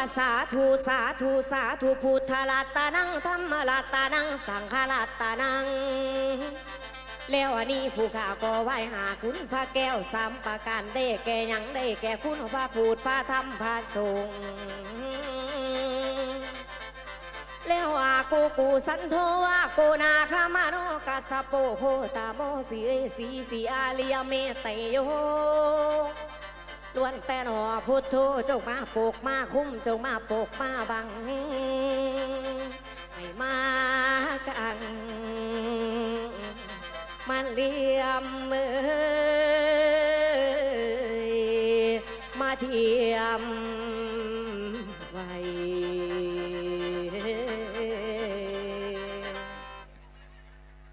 ว่าสาธุสาธุสาธุพุทธลัตตานังธรรมลัตตานังสังฆลัตตานัง แล้วอันนี้ผู้ข้าก็ไหว้หาคุณพระแก้วสามประการได้แก่ยังได้แก่คุณพระพูดพระธรรมพระสงฆ์แล้วอากูกูสันโทอากูนาคามาโนกัสสะโปโหตาโมสีสีสีอาเลียเมตโย ล้วนแต่หนอพุทโธจงมาปกมาคุ้มจงมาปกมาบังให้มากัง มันเลี่ยมเมยมาเทียมไว้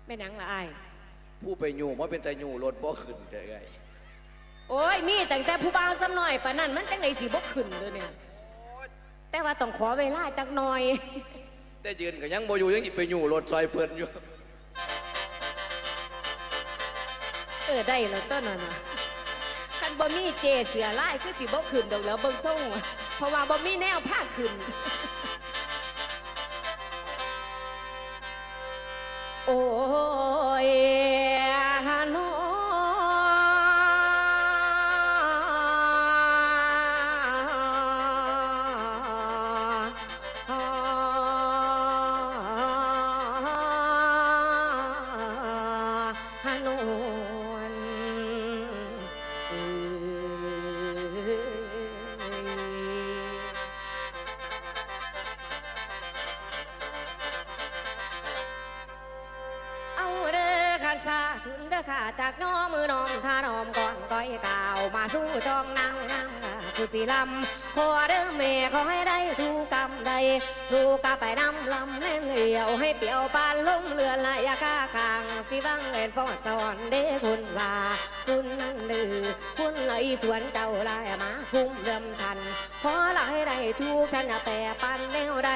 ไม่นังละอายผู้ไปอยู่ว่าเป็นแต่อยู่รถบ่ขึ้นแต่ไง โอ้ยมีแต่งแต่ผู้บ่าวซ้ำหน่อยปะนั่นมันจังไหนสิบ่ขึ้นเลยเนี่ย แต่ว่าต้องขอเวลาจักหน่อย แต่ยืนก็ยังบ่อยู่ยังสิไปอยู่รถซอยเพิ่นอยู่ เออได้แล้วต้นน่ะคันบ่มีเจเสือลายคือสิบ่ขึ้นดอกแล้วเบิ่งส่งอะเพราะว่าบ่มีแนวผ้าขึ้น โอ้ สาทุนเด้อขาจากน้อมือน้องทาน้อมก่อนก้อยก่าวมาสู้จองนางนาง ผู้สีลำขอเด้อแม่ขอให้ได้ถูกกรรมใดถูกกะไปนำลำเล่นเหลียวให้เปียวปานลงเรือลายากากางสิบังเล่นพอสอนเด้คุณว่าคุณนั่นดือคุณเลยสวนเจ้าลายมาคุ้มเริ่มทันขอละให้ได้ทุกฉันแต่ปันแนวใด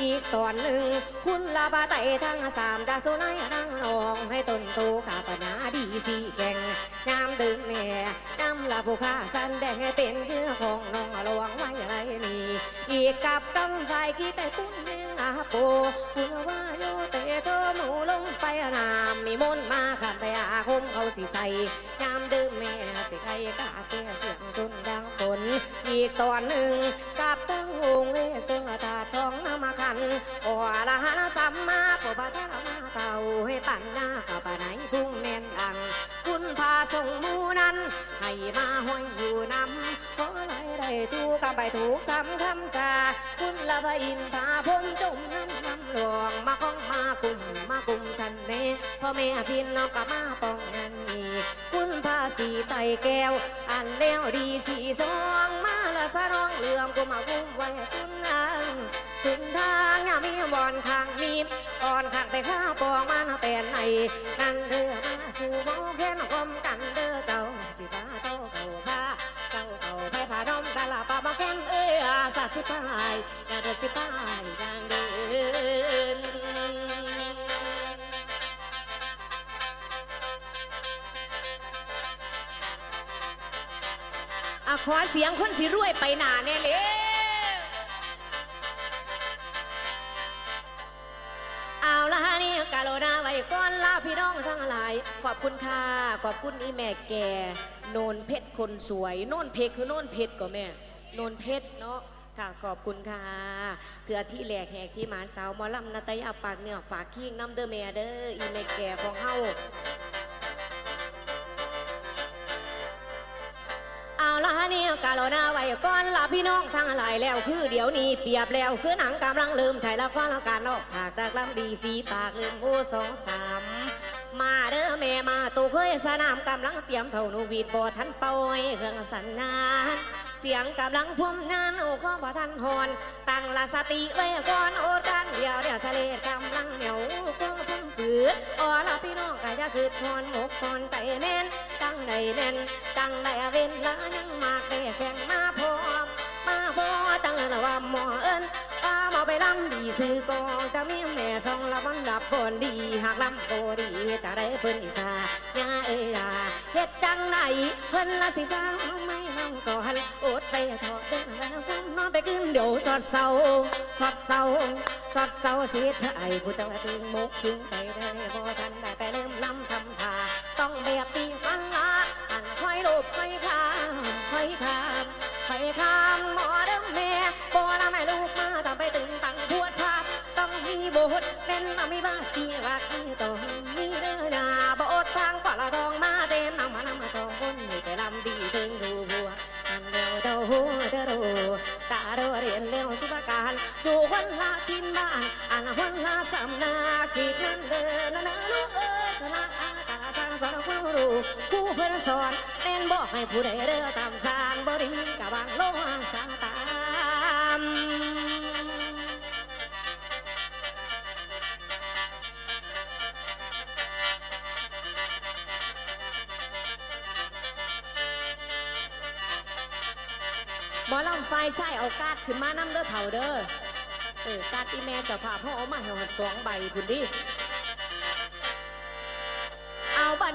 อีกตอนหนึ่ง คุณลาบาไตทั้งสามดาสุนัยทั้งนองให้ตนโตขาปนาดีสีแก่งยามดึงแน่น้ำลาผู้ข้าสันแดงให้เป็นเยื่อของน้องหลวงไว้ไรนี่อีกกับกำไฟกี่แต่คุณเองอาโปคุณว่าโยเตโชหมูลงไปนามมีมนมาขันไปอาคมเขาสิใส่ยามดื่มแม่สิใครกาเตี้ยเสียงจนดังฝนอีกตอนหนึ่งกับตั้งวงเวตัวตาช่องน้ำมาขันโอละหาสัมมาปบาเทลมาเต่าให้ปั่นหน้ากับปะไหนพุ่งแน่นดังคุณ พาส่งมูนั้น ให้มาห้อยอยู่นำขอไรได้ถูกกับไปถูกซ้ำคำจาคุณละพอินพาพ้นจมน้ำน้ำหลวงมาของมากลุ่มมากลุ่มฉันเน่พ่อแม่พินนอกกับมาป้องนันนี่คุณพาสีไตแก้ว อันแล้วดีสีสองมาละสะน้องเหลื่อมกูมากุ้มไว้สุนทางสุนทางอย่ามีบอนข้างมีก่อนข้างไปข้าปองมันเป็นไหนนั่นเด้อมาสู่โมแค่นคมกันเด้อเจ้าสิพาเจ้าเข้าพาเจ้าเข้าไปพาน้องตาลาปามาแค่นเอ้ยอาสัตสิพายอย่าเดินสิพายทางเดินขอเสียงคนสิรวยไปหนาแน่เลย โลนาไว้ก้อนลาพี่น้องทั้งหลาย ขอบคุณค่ะ ขอบคุณอีแม่แก่โนนเพชรคนสวย โนนเพชรคือโนนเพชรก็แม่โนนเพชรเนาะค่ะขอบคุณค่ะเถื่อที่แหลกแหกที่หมานสาวมอลำนาตยาปากเนือปากขี้งน้ำเดอแม่เด้ออีแม่แก่ของเฮา กาลนาไว้ก้อนละพี่น้องทั้งหลายแล้วคือเดี๋ยวนี้เปรียบแล้วคือหนังกำลังลืมใช้ละครแล้วการออกฉากจากลำดีฝีปากลืมโอ้สองสามมาเด้อแม่มาตูเคยสนามกำลังเตรียมเท่านูวีดบอทันเป่าให้เครื่องสันนาน เสียงกำลังพุ่มงานโอ้ข้อบ่ทันหอน ตั้งละสติไว้ก่อนโอดกันเดียวเดี๋ยวสะเลดกำลังเหนียวก็พุ่มฝืดอ๋อละพี่น้องกายจะคืดทอนหมกทอนไตแน่นตั้งใดแน่นตั้งใดเว้นละยังมากได้แข่งมาพร้อมมาพอตั้งละว่าหมอเอิญว่าหมอ ไปลำดีซื้อกองกะมีแม่สองละบันดับบนดีหากลำโบดีจะได้เพิ่นสาญาเอ้ยาเฮ็ดจังไหนเพิ่นละสิสาไม่น้องก่อนอดไปถอดเดินแล้วนอนไปขึ้นเดี๋ยวสอดเศร้าสอดเศร้าสอดเศร้าเสียใจผู้เจ้าถึงมุกถึงไปได้บ่ทันได้ไปเริ่ม เงินเดินนะนะลูกเอ้ยคณะอาตาสร้างสอนความรู้ผู้เพิ่นสอนเน้นบอกให้ผู้ใดเรือตามสร้างบริกะบางโลหะสางตามหมอลำไฟใส่เอากาดขึ้นมาน้ำเด้อเถ่าเด้อเออกาดอีแม่เจ้าภาพเขาเอามาให้หอดสองใบพุ่นดิ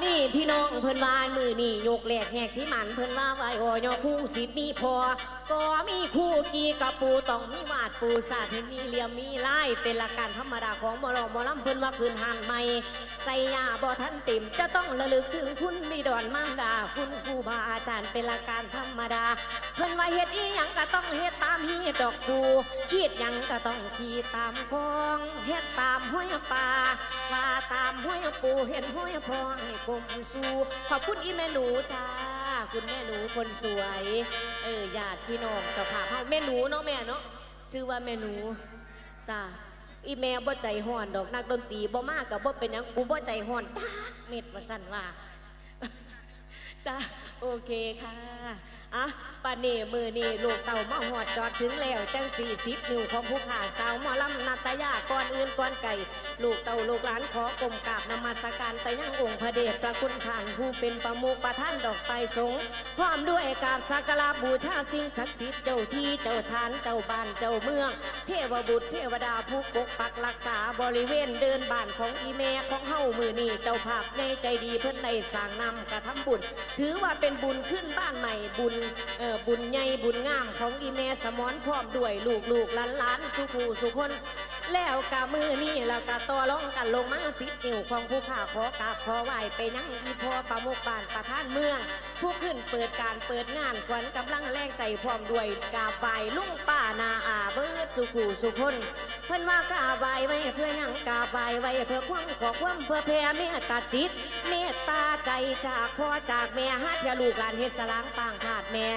นี่พี่น้องเพิ่นว่ามือนี่ยกแหลกแหกที่มันเพิ่นว่าไว้โอยอคู่สิบมีพอ ก็มีคู่กีกับปูต้องมีวาดปูสาดให้มีเหลี่ยมมีลายเป็นหลักการธรรมดาของหมอลำหมอลำเพิ่นว่าคืนหันใหม่ใส่ยาบ่ทันเต็มจะต้องระลึกถึงคุณมีดอนมารดา คุณครูบาอาจารย์เป็นหลักการธรรมดา เพิ่นว่าเฮ็ดอีหยังก็ต้องเฮ็ดตามฮีดดอกปูคิดหยังก็ต้องขีดตามคองเฮ็ดตามห้อยป่าว่าตามห้อยปูเห็นห้อยพอให้กลมสู่ขอบคุณอีแม่หนูจ้า คุณแม่หนูคนสวย เออญาติพี่น้องเจ้าภาพเฮาแม่หนูเนาะแม่เนาะชื่อว่าแม่หนูตาอีแม่บ่ใจห่อนดอกนักดนตรีบ่มากกับบ่เป็นหยังกูบ่ใจห่อนจ้าเม็ดว่าสั่นว่า จ้าโอเคค่ะอะปานนี่มือนี่ลูกเต่ามาหอดจอดถึงแล้วจังสี่สิบนิ้วของผู้ขาสาวหมอลำนาตยาก่อนอื่นก่อนไก่ ลูกเต่าลูกหลานขอกลมกราบนมัสการไปยังองค์พระเดชพระคุณท่านผู้เป็นประมุขประท่านดอกไตรสงพร้อมด้วยการสักการะบูชาสิ่งศักดิ์สิทธิ์เจ้าที่เจ้าทานเจ้าบ้านเจ้าเมือง เทวบุตรเทวดาผู้ปกปักรักษาบริเวณเดินบ้านของอีเมของเฮามือนี่เจ้าภาพในใจดีเพิ่อนได้สางนำกระทำบุญถือว่าเป็นบุญขึ้นบ้านใหม่บุญเอ่อบุญใหญ่บุญงามของอีเมสมอนพร้อมด้วยลูกลูกหลานหลานสุขูสุคน แล้วกะมือนี่แล้วกะต่อร้องกันลงมาสินิ้วของผู้ข่าขอกราบขอไหวไปนั่งอีพอประมุกบานประท่านเมือง ผู้ขึ้นเปิดการเปิดงานขวัญกำลังแรงใจพร้อมด้วยกาบายลุง สุขูสุคนเพิ่นว่ากาบายไว้เพื่อหยังกาบายไว้เพื่อความขอความเพื่อแผ่เมตตาจิต เมตตาใจจากพ่อจากแม่ฮัทยาลูกหลานเฮ็ดสลางปางผาดแม่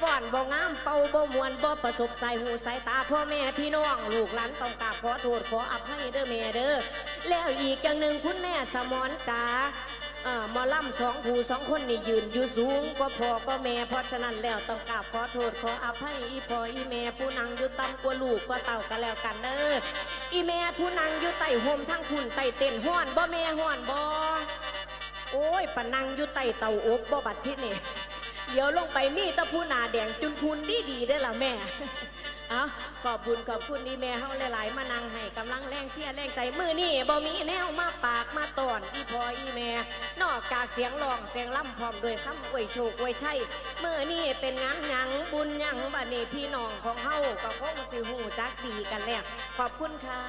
ฟ้อนบ่งามเป่าบ่มวนบ่ประสบสายหูสายตาพ่อแม่พี่น้องลูกหลานต้องกราบขอโทษขออภัยเด้อแม่เด้อแล้วอีกอย่างหนึ่งคุณแม่สมอนกา หมอลำสองผู้สองคนนี่ยืนอยู่สูงก็พอก็แม่เพราะฉะนั้นแล้วต้องกราบขอโทษขออภัยอีพออีแม่ผู้นางอยู่ต่ำกว่าลูกก็เต่ากันแล้วกันเด้ออีแม่ผู้นางอยู่ใต้โฮมทั้งทุนใต้เต้นห้อนบ่แม่ห้อนบ่โอ้ยปะนังอยู่ใต้เต่าอบบ่บัดที่นี่เดี๋ยวลงไปมีตะผู้นาแดงจุนพูนดีดีๆเด้ละแม่ อาขอบบุญขอบคุณนี่แม่เฮาหลายๆ มานั่งให้กำลังแรงเชียร์แรงใจมือนี่บ่มีแนวมาปากมาตอนอีพออีแม่ นอกจากเสียงร้องเสียงล่ำพร้อมด้วยคำอวยโชคอวยชัยมือนี่เป็นงานหยังบุญหยังบัดนี้พี่น้องของเฮาก็คงสิหูจักดีกันแล้วขอบคุณค่ะ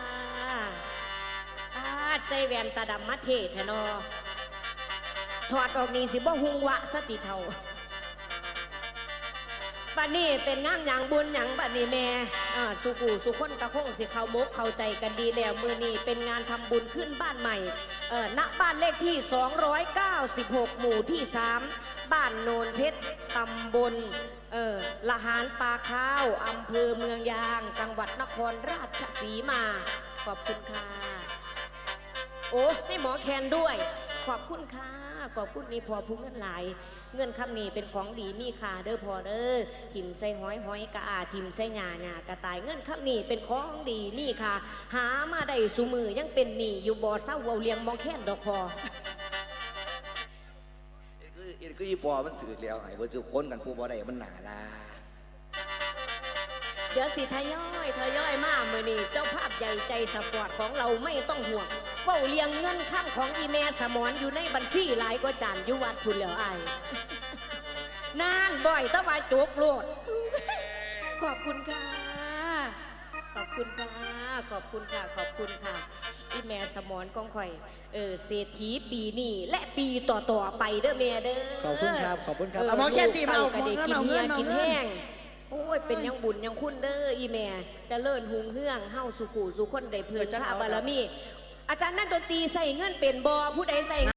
อาใส่แวนตาดำมาเทแทนอถอดออกนี่สิบ่หุงวะสติเท่า บัดนี้เป็นงานอย่างบุญอย่างบัดนี้แม่อ่าสุกูสุคนกระคงสิเขามกเข้าใจกันดีแล้วมือนี้เป็นงานทำบุญขึ้นบ้านใหม่เออณบ้านเลขที่ 296 หมู่ที่ 3 บ้านโนนเพชรตำบลเออละหารปลาข้าวอำเภอเมืองยาง จังหวัดนครราชสีมา ขอบคุณค่ะ โอ้ให้หมอแคนด้วย ขอบคุณค่ะ ขอบคุณนี่พอผู้เงินหลาย เงินคำนี้เป็นของดีมีค่าเด้อพอเด้อทิมใส่ห้อยห้อยกะอาทิมใส่หญ้าหญ้ากะตายเงินคำนี้เป็นของดีมีค่าหามาได้สุมือยังเป็นหนี้อยู่บ่อเศร้าเวาเลียงหมอแคนดอกพอคืออีคืออีปอมันถือแล้วไอ้บ่จุคนกันผู้บ่ได้มันหนาลาเดี๋ยวดี๋ยวสิทยอยทยอยมาเมื่อนี้เจ้าภาพใหญ่ใจสปอร์ตของเราไม่ต้องห่วง เบ้าเลียงเงินข้ามของอีเมสมอนอยู่ในบัญชีหลายก็จานอยู่วัดพุ่นแล้วไอ้ายนานบ่อยตะวายจบโลด ขอบคุณค่ะ ขอบคุณค่ะ ขอบคุณค่ะ ขอบคุณค่ะ อีแม่สมอนกองข่อย เออเศรษฐีปีนี้และปีต่อต่อๆไปเด้อแม่เด้อขอบคุณครับขอบคุณครับเเอาหมอแค่ตีมาเอาลูกไปก็ได้หมอกินเงิเฮียนเอาเงินกิน แห้งโอ้ย เป็นยังบุญยังคุณเด้ออีแม่จะเลิ่นหุงเฮืองเฮาสุขูสุคนได้เพื่อนข้าบารมี อาจารย์นั่นดนตรีใส่เงินเป็นบอผู้ใดใส่